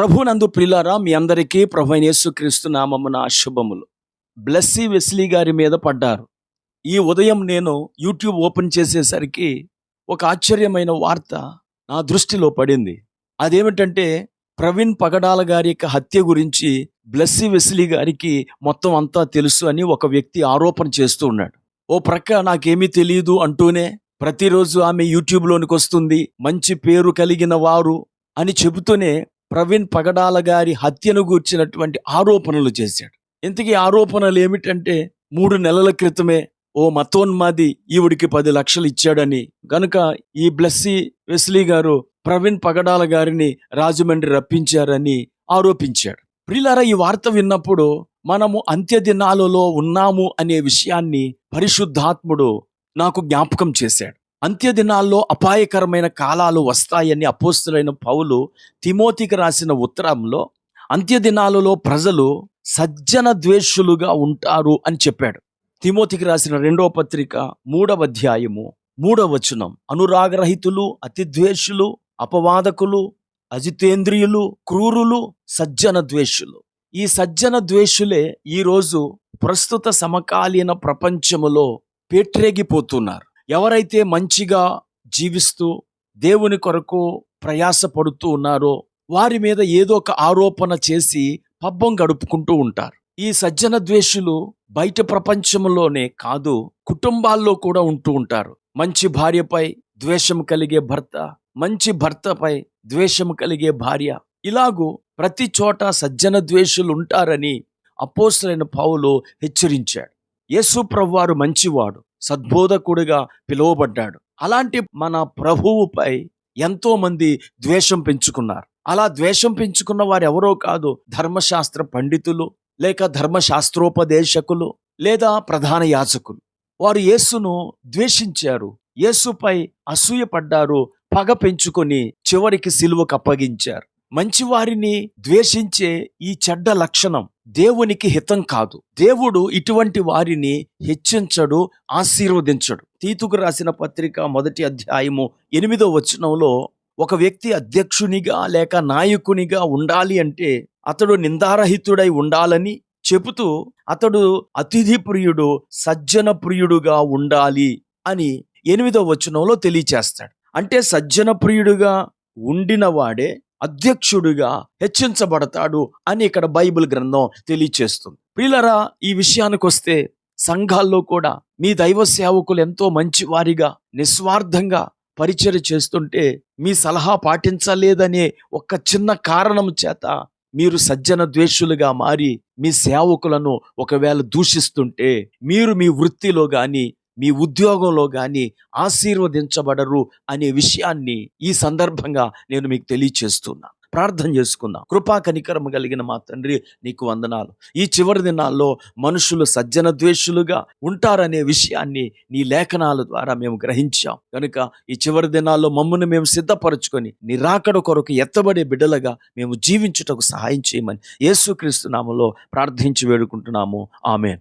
ప్రభునందు ప్రిలారా మీ అందరికీ ప్రభు యేసుక్రీస్తు నామమున శుభములు. బ్లెస్సీ వెస్లీ గారి మీద పడ్డారు. ఈ ఉదయం నేను యూట్యూబ్ ఓపెన్ చేసేసరికి ఒక ఆశ్చర్యమైన వార్త నా దృష్టిలో పడింది. అదేమిటంటే ప్రవీణ్ పగడాల గారి యొక్క హత్య గురించి బ్లెస్సీ వెస్లీ గారికి మొత్తం అంతా తెలుసు అని ఒక వ్యక్తి ఆరోపణ చేస్తూ ఉన్నాడు. ఓ ప్రక్క నాకేమీ తెలియదు అంటూనే ప్రతిరోజు ఆమె యూట్యూబ్లోనికి వస్తుంది మంచి పేరు కలిగిన వారు అని చెబుతూనే ప్రవీణ్ పగడాల గారి హత్యను గూర్చినటువంటి ఆరోపణలు చేశాడు. ఇంతకీ ఆరోపణలు ఏమిటంటే మూడు నెలల క్రితమే ఓ మతోన్మాది ఈవిడికి పది లక్షలు ఇచ్చాడని గనుక ఈ బ్లెస్సీ వెస్లీ గారు ప్రవీణ్ పగడాల గారిని రాజమండ్రి రప్పించారని ఆరోపించాడు. ప్రిలారా ఈ వార్త విన్నప్పుడు మనము అంత్య దినాలలో ఉన్నాము అనే విషయాన్ని పరిశుద్ధాత్ముడు నాకు జ్ఞాపకం చేశాడు. అంత్య దినాల్లో అపాయకరమైన కాలాలు వస్తాయని అపోస్తులైన పౌలు తిమోతికి రాసిన ఉత్తరంలో అంత్య దినాలలో ప్రజలు సజ్జన ద్వేషులుగా ఉంటారు అని చెప్పాడు. తిమోతికి రాసిన రెండవ పత్రిక మూడవ అధ్యాయము మూడవ వచనం. అనురాగరహితులు అతిద్వేషులు అపవాదకులు అజితేంద్రియులు క్రూరులు సజ్జన ద్వేషులు. ఈ సజ్జన ద్వేషులే ఈరోజు ప్రస్తుత సమకాలీన ప్రపంచములో పేట్రేగిపోతున్నారు. ఎవరైతే మంచిగా జీవిస్తూ దేవుని కొరకు ప్రయాసపడుతూ ఉన్నారో వారి మీద ఏదో ఒక ఆరోపణ చేసి పబ్బం గడుపుకుంటూ ఉంటారు. ఈ సజ్జన ద్వేషులు బయట ప్రపంచంలోనే కాదు కుటుంబాల్లో కూడా ఉంటూ ఉంటారు. మంచి భార్యపై ద్వేషం కలిగే భర్త మంచి భర్తపై ద్వేషం కలిగే భార్య. ఇలాగూ ప్రతి చోట సజ్జన ద్వేషులు ఉంటారని అపోసలైన పావులు హెచ్చరించాడు. యేసు ప్రభువారు మంచివాడు. సద్బోధకుడిగా పిలువబడ్డాడు. అలాంటి మన ప్రభువుపై ఎంతో మంది ద్వేషం పెంచుకున్నారు. అలా ద్వేషం పెంచుకున్న వారు ఎవరో కాదు ధర్మశాస్త్ర పండితులు లేక ధర్మశాస్త్రోపదేశకులు లేదా ప్రధాన యాజకులు. వారు యేసును ద్వేషించారు. యేసుపై అసూయపడ్డారు పగ పెంచుకొని చివరికి సిలువకు అప్పగించారు. మంచివారిని ద్వేషించే ఈ చెడ్డ లక్షణం దేవునికి హితం కాదు. దేవుడు ఇటువంటి వారిని హెచ్చించడు ఆశీర్వదించడు. తీతుకు రాసిన పత్రిక మొదటి అధ్యాయము ఎనిమిదో వచనంలో ఒక వ్యక్తి అధ్యక్షునిగా లేక నాయకునిగా ఉండాలి అంటే అతడు నిందారహితుడై ఉండాలని చెబుతూ అతడు అతిథి ప్రియుడు సజ్జన ప్రియుడుగా ఉండాలి అని ఎనిమిదో వచనంలో తెలియచేస్తాడు. అంటే సజ్జన ప్రియుడుగా ఉండినవాడే అధ్యక్షుడిగా హెచ్చించబడతాడు అని ఇక్కడ బైబిల్ గ్రంథం తెలియచేస్తుంది. ప్రియులరా ఈ విషయానికి వస్తే సంఘాల్లో కూడా మీ దైవ సేవకులు ఎంతో మంచివారిగా నిస్వార్థంగా పరిచయం చేస్తుంటే మీ సలహా పాటించలేదనే ఒక చిన్న కారణం చేత మీరు సజ్జన ద్వేషులుగా మారి మీ సేవకులను ఒకవేళ దూషిస్తుంటే మీరు మీ వృత్తిలో కానీ మీ ఉద్యోగంలో కానీ ఆశీర్వదించబడరు అనే విషయాన్ని ఈ సందర్భంగా నేను మీకు తెలియచేస్తున్నా. ప్రార్థన చేసుకుందాం. కృపా కనికరము కలిగిన మా తండ్రి నీకు వందనాలు. ఈ చివరి దినాల్లో మనుషులు సజ్జన ద్వేషులుగా ఉంటారనే విషయాన్ని నీ లేఖనాల ద్వారా మేము గ్రహించాం. కనుక ఈ చివరి దినాల్లో మమ్మల్ని మేము సిద్ధపరచుకొని నిరాకడ కొరకు ఎత్తబడే బిడ్డలుగా మేము జీవించుటకు సహాయం చేయమని యేసుక్రీస్తు నామలో ప్రార్థించి వేడుకుంటున్నాము. ఆమె